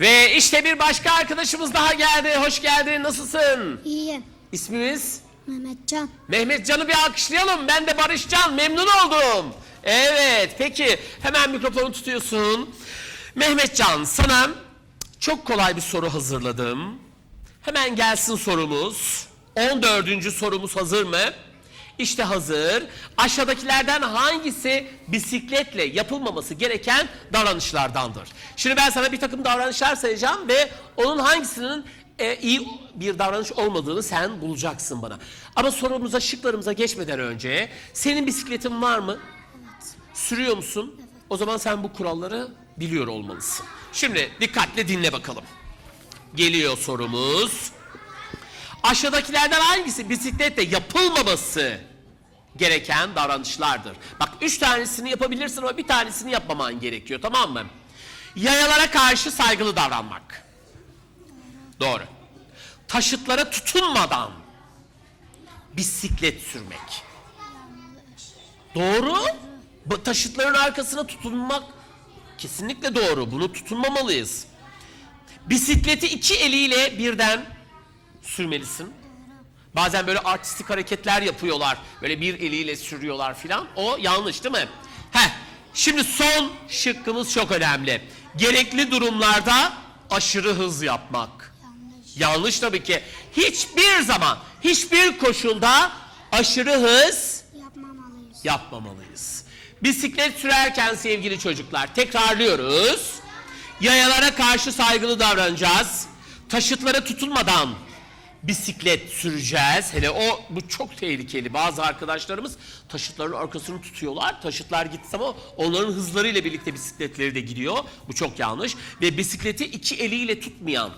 Ve işte bir başka arkadaşımız daha geldi. Hoş geldin. Nasılsın? İyiyim. İsmimiz? Mehmetcan. Mehmet Can'ı bir alkışlayalım. Ben de Barış Can. Memnun oldum. Evet. Peki. Hemen mikrofonu tutuyorsun. Mehmet Can sana çok kolay bir soru hazırladım. Hemen gelsin sorumuz. 14. sorumuz hazır mı? İşte hazır. Aşağıdakilerden hangisi bisikletle yapılmaması gereken davranışlardandır? Şimdi ben sana bir takım davranışlar sayacağım ve onun hangisinin e, iyi bir davranış olmadığını sen bulacaksın bana. Ama sorumuza, şıklarımıza geçmeden önce senin bisikletin var mı? Sürüyor musun? O zaman sen bu kuralları biliyor olmalısın. Şimdi dikkatle dinle bakalım. Geliyor sorumuz. Aşağıdakilerden hangisi bisikletle yapılmaması gereken davranışlardır? Bak üç tanesini yapabilirsin ama bir tanesini yapmaman gerekiyor tamam mı? Yayalara karşı saygılı davranmak. Doğru. Taşıtlara tutunmadan bisiklet sürmek. Doğru. Taşıtların arkasına tutunmak kesinlikle doğru. Bunu tutunmamalıyız. Bisikleti iki eliyle birden sürmelisin. Bazen böyle artistik hareketler yapıyorlar. Böyle bir eliyle sürüyorlar filan. O yanlış değil mi? Heh. Şimdi son şıkkımız çok önemli. Gerekli durumlarda aşırı hız yapmak. Yanlış. Yanlış tabii ki. Hiçbir zaman, hiçbir koşulda aşırı hız Yapmamalıyız. yapmamalıyız. Bisiklet sürerken sevgili çocuklar tekrarlıyoruz. Yayalara karşı saygılı davranacağız. Taşıtlara tutulmadan bisiklet süreceğiz. Hele o bu çok tehlikeli. Bazı arkadaşlarımız taşıtların arkasını tutuyorlar. Taşıtlar gitse ama onların hızlarıyla birlikte bisikletleri de gidiyor. Bu çok yanlış. Ve bisikleti iki eliyle tutmayan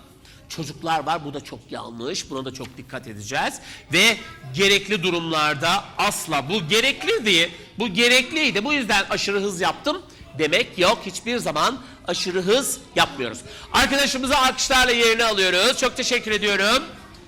çocuklar var. Bu da çok yanlış. Buna da çok dikkat edeceğiz. Ve gerekli durumlarda asla bu gerekliydi. Bu gerekliydi. Bu yüzden aşırı hız yaptım demek yok. Hiçbir zaman aşırı hız yapmıyoruz. Arkadaşımızı alkışlarla yerine alıyoruz. Çok teşekkür ediyorum.